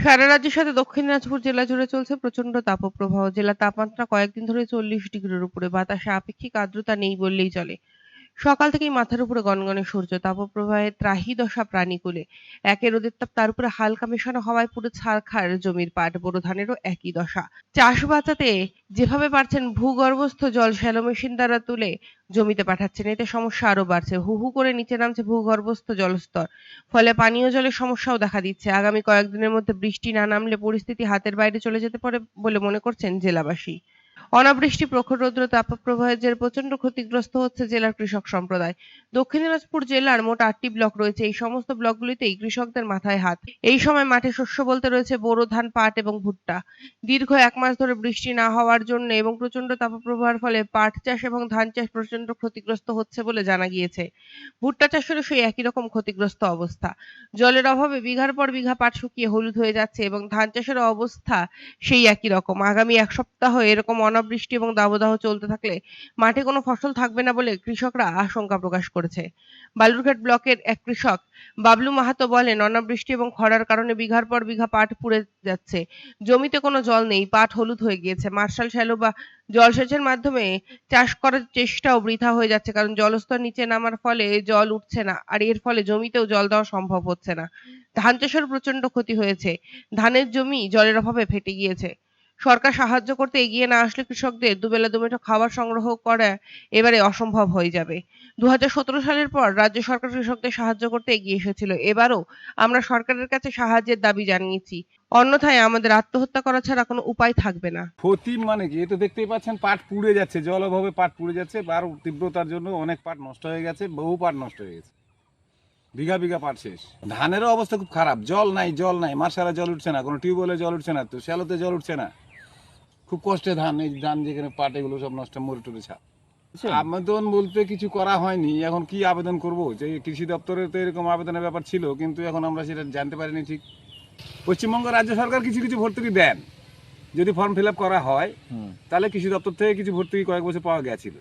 সারা রাজ্যের সাথে দক্ষিণ দিনাজপুর জেলা জুড়ে চলছে প্রচণ্ড তাপপ্রবাহ। জেলার তাপমাত্রা কয়েকদিন ধরে চল্লিশ ডিগ্রির উপরে। বাতাসে আপেক্ষিক আর্দ্রতা নেই বললেই চলে। সকাল থেকেই মাথার উপরে গনগনে সূর্য, তাপপ্রবাহে ত্রাহি দশা প্রাণীকুলে। একে রোদের তাপ, তার উপরে হালকা মেশানো হওয়ায় পুরো ছারখার জমির পাট, বোরো ধানেরও একই দশা। চাষ বাঁচাতে যেভাবে পারছেন ভূগর্ভস্থ জল শ্যালো মেশিন দ্বারা তুলে জমিতে পাঠাচ্ছেন, এতে সমস্যা আরও বাড়ছে। হু হু করে নিচে নামছে ভূগর্ভস্থ জলস্তর, ফলে পানীয় জলের সমস্যাও দেখা দিচ্ছে। আগামী কয়েকদিনের মধ্যে বৃষ্টি না নামলে পরিস্থিতি হাতের বাইরে চলে যেতে পারে বলে মনে করছেন জেলাবাসী। অনাবৃষ্টি, প্রখর রৌদ্র, তাপপ্রবাহের জেরে প্রচণ্ড ক্ষতিগ্রস্ত হচ্ছে জেলার কৃষক সম্প্রদায়। দক্ষিণ দিনাজপুর জেলার মোট আটটি ব্লক রয়েছে। এই সমস্ত ব্লকগুলিতেই কৃষকদের মাথায় হাত। এই সময় মাঠে শস্য বলতে রয়েছে বোরো, ধান, পাট এবং ভুট্টা। দীর্ঘ এক মাস ধরে বৃষ্টি না হওয়ার জন্য এবং প্রচণ্ড তাপপ্রবাহের ফলে পাট চাষ এবং ধান চাষ প্রচণ্ড ক্ষতিগ্রস্ত হচ্ছে বলে জানা গিয়েছে। ভুট্টা চাষেরও সেই একই রকম ক্ষতিগ্রস্ত অবস্থা। জলের অভাবে বিঘার পর বিঘা পাট শুকিয়ে হলুদ হয়ে যাচ্ছে এবং ধান চাষের অবস্থা সেই একই রকম। আগামী এক সপ্তাহ এরকম অনাবৃষ্টি এবং দাবদাহ চলতে থাকলে মাঠে কোনো ফসল থাকবে না বলে কৃষকরা আশঙ্কা প্রকাশ করেছে। বালুরঘাট ব্লকের এক কৃষক বাবলু মাহাতো বলেন, অনাবৃষ্টি এবং খরার কারণে বিঘার পর বিঘা পাট পুড়ে যাচ্ছে। জমিতে কোনো জল নেই, পাট হলুদ হয়ে গিয়েছে। মার্শাল শ্যালো বা জলসেচের মাধ্যমে চাষ করার চেষ্টাও বৃথা হয়ে যাচ্ছে কারণ জলস্তর নিচে নামার ফলে জল উঠছে না আর এর ফলে জমিতেও জল দেওয়া সম্ভব হচ্ছে না। ধান চাষের প্রচণ্ড ক্ষতি হয়েছে। ধানের জমি জলের অভাবে ফেটে গিয়েছে। সরকার সাহায্য করতে এগিয়ে না আসলে কৃষকদের দুবেলা দুমুঠো খাবার সংগ্রহ করা এবারে অসম্ভব হয়ে যাবে। দু সালের পর রাজ্য সরকার কৃষকদের সাহায্য করতে এগিয়ে এসেছিল। এবারও আমরা সরকারের কাছে সাহায্যের দাবি জানিয়েছি। অন্যথায় আমাদের আত্মহত্যা করা ছাড়া কোনো উপায় থাকবে না। ক্ষতি মানে কি? তো দেখতেই পাচ্ছেন, পাট পুড়ে যাচ্ছে, জল অভাবে পাট পুড়ে যাচ্ছে আর তীব্রতার জন্য অনেক পাট নষ্ট হয়ে গেছে, বহু পাট নষ্ট হয়ে গেছে। বিঘা বিঘা পাট শেষ। ধানেরও অবস্থা খুব খারাপ, জল নাই জল নাই মার্শালে জল উঠছে না, কোনো টিউবওয়েলে জল উঠছে না, তো শ্যালোতে জল উঠছে না। খুব কষ্টে ধান এই ধান যেখানে পাট এগুলো সব নষ্ট মরে টরে ছাপ আবেদন বলতে কিছু করা হয়নি। এখন কি আবেদন করব? যে কৃষি দপ্তরে তো এরকম আবেদনের ব্যাপার ছিল কিন্তু এখন আমরা সেটা জানতে পারিনি ঠিক। পশ্চিমবঙ্গ রাজ্য সরকার কিছু কিছু ভর্তুকি দেন। যদি ফর্ম ফিল আপ করা হয় তাহলে কৃষি দপ্তর থেকে কিছু ভর্তুকি কয়েক বছর পাওয়া গেছিল।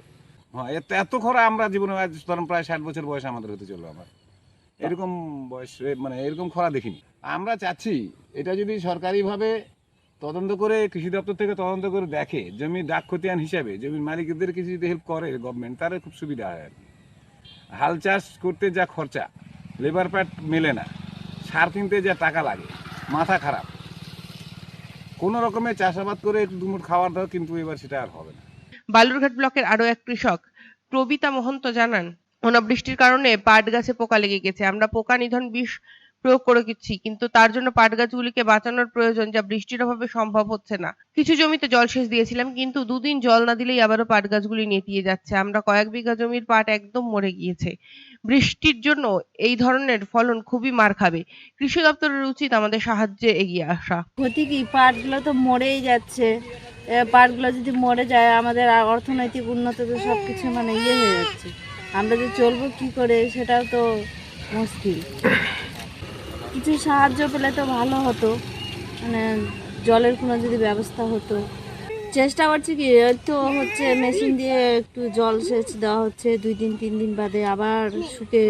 হ্যাঁ এত এত খরা আমরা জীবনে ধরুন প্রায় ষাট বছর বয়স আমাদের হতে চলল আমার। এরকম বয়স মানে এরকম খরা দেখিনি। আমরা চাচ্ছি এটা যদি সরকারিভাবে তদন্ত করে কৃষি দপ্তর থেকে তদন্ত করে দেখে জমি ডাক খতিয়ান হিসাবে জমির মালিকদের কিছু যদি হেল্প করে গভর্নমেন্ট তাহলে খুব সুবিধা হয় আর কি। হাল চাষ করতে যা খরচা লেবার প্যাট মেলে না। সার কিনতে যা টাকা লাগে, মাথা খারাপ। কোনো রকমের চাষাবাদ করে একটু দুমুট খাওয়ার দাও, কিন্তু এবার সেটা আর হবে না। বালুরঘাট ব্লকের আরও এক কৃষক, প্রবিতা মহন্ত জানান, অনাবৃষ্টির কারণে পাট গাছে পোকা লেগে গেছে। আমরা পোকা নিধন বিষ প্রয়োগ করে দিচ্ছি, কিন্তু তার জন্য পাট গাছগুলিকে বাঁচানোর প্রয়োজন যা বৃষ্টির অভাবে সম্ভব হচ্ছে না। কিছু জমিতে জলসেচ দিয়েছিলাম, কিন্তু দুদিন জল না দিলেই আবারও পাট গাছগুলি নেতিয়ে যাচ্ছে। আমরা কয়েক বিঘা জমির পাট একদম মরে গিয়েছে। বৃষ্টির জন্য এই ধরনের ফলন খুবই মার খাবে। কৃষি দপ্তরের উচিত আমাদের সাহায্যে এগিয়ে আসা। ক্ষতি কি? পাটগুলো তো মরেই যাচ্ছে। পাটগুলো যদি মরে যায়, আমাদের অর্থনৈতিক উন্নত তো সব কিছু মানে ইয়ে হয়ে যাচ্ছে। আমরা যে চলবো কি করে, সেটাও তো মুশকিল। কিছু সাহায্য পেলে তো ভালো হতো। মানে জলের কোনো যদি ব্যবস্থা হতো। চেষ্টা করছি কি তো হচ্ছে মেশিন দিয়ে একটু জল সেচ দেওয়া হচ্ছে। দুই দিন, তিন দিন বাদে আবার শুকে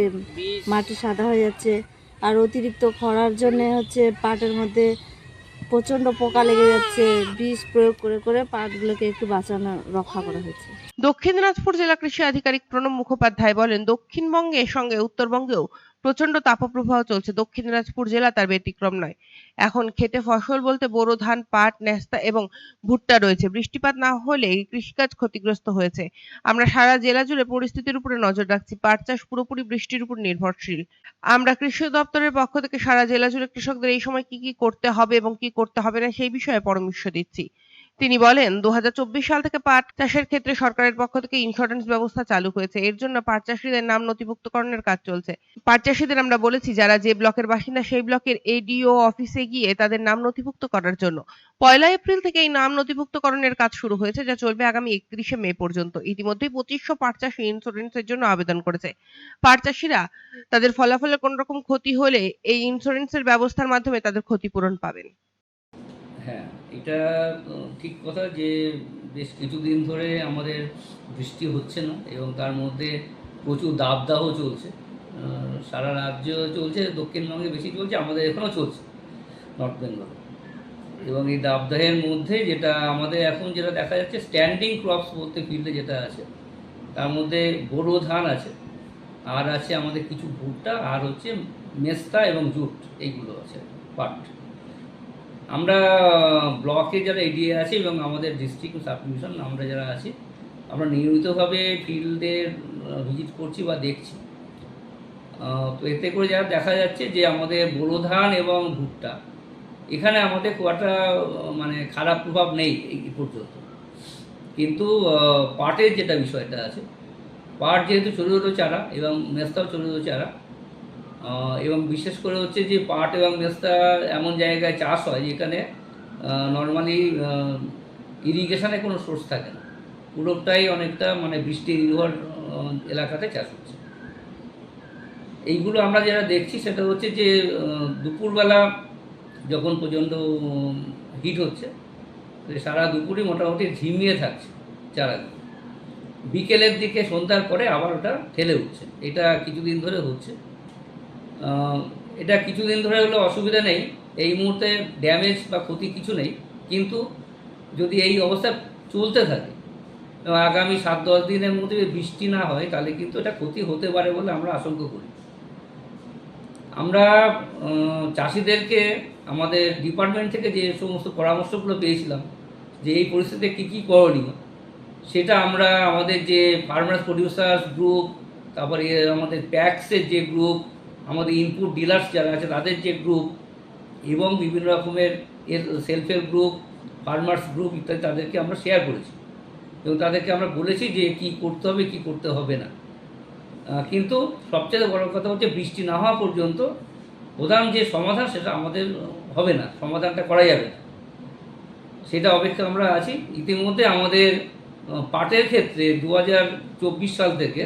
মাটি সাদা হয়ে যাচ্ছে। আর অতিরিক্ত খরার জন্য হচ্ছে পাটের মধ্যে প্রচণ্ড পোকা লেগে যাচ্ছে। বিষ প্রয়োগ করে করে পাটগুলোকে একটু বাঁচানো, রক্ষা করা হয়েছে। দক্ষিণ দিনাজপুর জেলা কৃষি আধিকারিক প্রণব মুখোপাধ্যায় বলেন, দক্ষিণবঙ্গের সঙ্গে উত্তরবঙ্গেও প্রচণ্ড তাপপ্রবাহ চলছে। দক্ষিণ দিনাজপুর জেলা তার ব্যতিক্রম নয়। এখন খেতে ফসল বলতে বোরো, ধান, পাট ন্যাস্তা এবং ভুট্টা রয়েছে। বৃষ্টিপাত না হলে কৃষিকাজ ক্ষতিগ্রস্ত হয়েছে। আমরা সারা জেলা জুড়ে পরিস্থিতির উপরে নজর রাখছি। পাট চাষ পুরোপুরি বৃষ্টির উপর নির্ভরশীল। আমরা কৃষি দপ্তরের পক্ষ থেকে সারা জেলা জুড়ে কৃষকদের এই সময় কি কি করতে হবে এবং কি করতে হবে না সেই বিষয়ে পরামর্শ দিচ্ছি। তিনি বলেন দু হাজার চব্বিশ সাল থেকে পাট চাষের ক্ষেত্রে সরকারের পক্ষ থেকে ইন্স্যুরেন্স ব্যবস্থা চালু হয়েছে। এর জন্য পাট চাষীদের নাম নথিভুক্তকরণের কাজ চলছে। পাট চাষীদের আমরা বলেছি, যারা যে ব্লকের বাসিন্দা, সেই ব্লকের এডিও অফিসে গিয়ে তাদের নাম নথিভুক্ত করার জন্য। পয়লা এপ্রিল থেকে এই নাম নথিভুক্তকরণের কাজ শুরু হয়েছে, যা চলবে আগামী একত্রিশে মে পর্যন্ত। ইতিমধ্যেই পঁচিশশো পাট চাষি ইন্স্যুরেন্সের জন্য আবেদন করেছে। পাট চাষীরা তাদের ফলাফলের কোন রকম ক্ষতি হলে এই ইন্স্যুরেন্সের ব্যবস্থার মাধ্যমে তাদের ক্ষতিপূরণ পাবেন। এটা ঠিক কথা যে বেশ কিছুদিন ধরে আমাদের বৃষ্টি হচ্ছে না এবং তার মধ্যে প্রচুর দাবদাহ চলছে। সারা রাজ্য চলছে, দক্ষিণবঙ্গে বেশি চলছে, আমাদের এখানেও চলছে, নর্থ বেঙ্গল। এবং এই দাবদাহের মধ্যে যেটা আমাদের এখন যেটা দেখা যাচ্ছে স্ট্যান্ডিং ক্রপস বলতে ফিল্ডে যেটা আছে, তার মধ্যে বোরো ধান আছে, আর আছে আমাদের কিছু ভুট্টা, আর হচ্ছে মেস্তা এবং জুট, এইগুলো আছে, পাট। আমরা ব্লকে যারা এগিয়ে আছি এবং আমাদের ডিস্ট্রিক্ট সাব আমরা যারা আছি, আমরা নিয়মিতভাবে ফিল্ডে ভিজিট করছি বা দেখছি। তো এতে করে যা দেখা যাচ্ছে যে আমাদের বোরো ধান এবং ভুট্টা, এখানে আমাদের খুব একটা মানে খারাপ প্রভাব নেই এই পর্যন্ত। কিন্তু পাটের যেটা বিষয়টা আছে, পাট যেহেতু ছোটো ছোটো চারা এবং মেস্তাও ছোটো ছোটো চারা এবং বিশেষ করে হচ্ছে যে পাট এবং মেস্তা এমন জায়গায় চাষ হয় যেখানে নর্মালি ইরিগেশনের কোনো সোর্স থাকে না। পুরোটাই অনেকটা মানে বৃষ্টি নির্ভর এলাকাতে চাষ হচ্ছে। এইগুলো আমরা যেটা দেখছি সেটা হচ্ছে যে দুপুরবেলা যখন প্রচণ্ড হিট হচ্ছে সারা দুপুরই মোটামুটি ঝিমিয়ে থাকছে চারাগুলো। বিকেলের দিকে সন্ধ্যার পরে আবার ওটা ঠেলে উঠছে। এটা কিছুদিন ধরে হচ্ছে। এটা কিছুদিন ধরে হলে অসুবিধা নেই। এই মুহূর্তে ড্যামেজ বা ক্ষতি কিছু নেই। কিন্তু যদি এই অবস্থা চলতে থাকে আগামী সাত দশ দিনের মধ্যে বৃষ্টি না হয়, তাহলে কিন্তু এটা ক্ষতি হতে পারে বলে আমরা আশঙ্কা করি। আমরা চাষিদেরকে আমাদের ডিপার্টমেন্ট থেকে যে সমস্ত পরামর্শগুলো পেয়েছিলাম, যে এই পরিস্থিতিতে কী কী করণীয়, সেটা আমরা আমাদের যে ফার্মার্স প্রডিউসার্স গ্রুপ তারপরে আমাদের প্যাক্সের যে গ্রুপ আমাদের ইনপুট ডিলার্স যারা আছে, তাদের যে গ্রুপ এবং বিভিন্ন রকমের এর self help group farmers group ইত্যাদি, তাদেরকে আমরা শেয়ার করেছি। এবং তাদেরকে আমরা বলেছি যে কি করতে হবে, কি করতে হবে না। কিন্তু সবচেয়ে বড় কথা হচ্ছে, বৃষ্টি না হওয়া পর্যন্ত প্রধান যে সমাধান, সেটা আমাদের হবে না, সমাধানটা করা যাবে না। সেটা অপেক্ষা আমরা আছি। ইতিমধ্যে আমাদের পাটের ক্ষেত্রে দু হাজার চব্বিশ সাল থেকে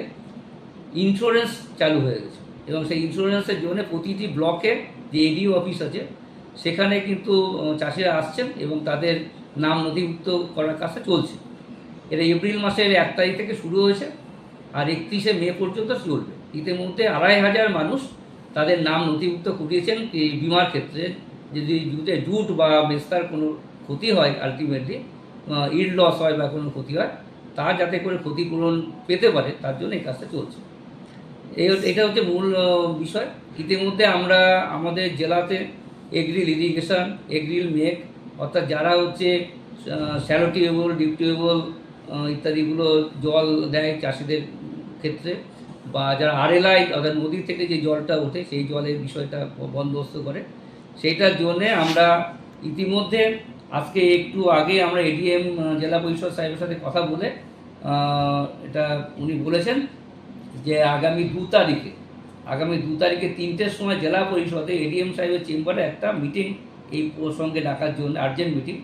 ইন্স্যুরেন্স চালু হয়ে গেছে। এবং সেই ইন্স্যুরেন্সের জন্য প্রতিটি ব্লকে যে এডিও অফিস আছে, সেখানে কিন্তু চাষিরা আসছেন এবং তাদের নাম নথিভুক্ত করার কাজটা চলছে। এটা এপ্রিল মাসের এক তারিখ থেকে শুরু হয়েছে আর একত্রিশে মে পর্যন্ত চলবে। ইতিমধ্যে আড়াই হাজার মানুষ তাদের নাম নথিভুক্ত করিয়েছেন এই বিমার ক্ষেত্রে। যদি জুটে জুট বা বেস্তার কোনো ক্ষতি হয় আলটিমেটলি ইড লস হয় বা কোনো ক্ষতি হয়, তা যাতে করে ক্ষতিপূরণ পেতে পারে, তার জন্য এই কাজটা চলছে। এটা হচ্ছে মূল বিষয়। ইতিমধ্যে আমরা আমাদের জেলাতে এগ্রিল ইরিগেশন, এগ্রিল মেক, অর্থাৎ যারা হচ্ছে ডিপ টিউবওয়েল ইত্যাদিগুলো জল দেয় চাষিদের ক্ষেত্রে, বা যারা আরএলআই, অর্থাৎ নদী থেকে যে জলটা ওঠে, সেই জলের বিষয়টা বন্দোবস্ত করে। সেইটার জন্যে আমরা ইতিমধ্যে, আজকে একটু আগে আমরা এডিএম জেলা পরিষদ সাহেবের সাথে কথা বলে এটা উনি বলেছেন। যে আগামী দু তারিখে, আগামী দু তারিখে তিনটের সময় জেলা পরিষদে এডিএম সাহেবের চেম্বারে একটা মিটিং এই প্রসঙ্গে ডাকার জন্য আর্জেন্ট মিটিং